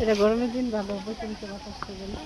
এটা গরমের দিন ভালো বসে বাতাস করবে না?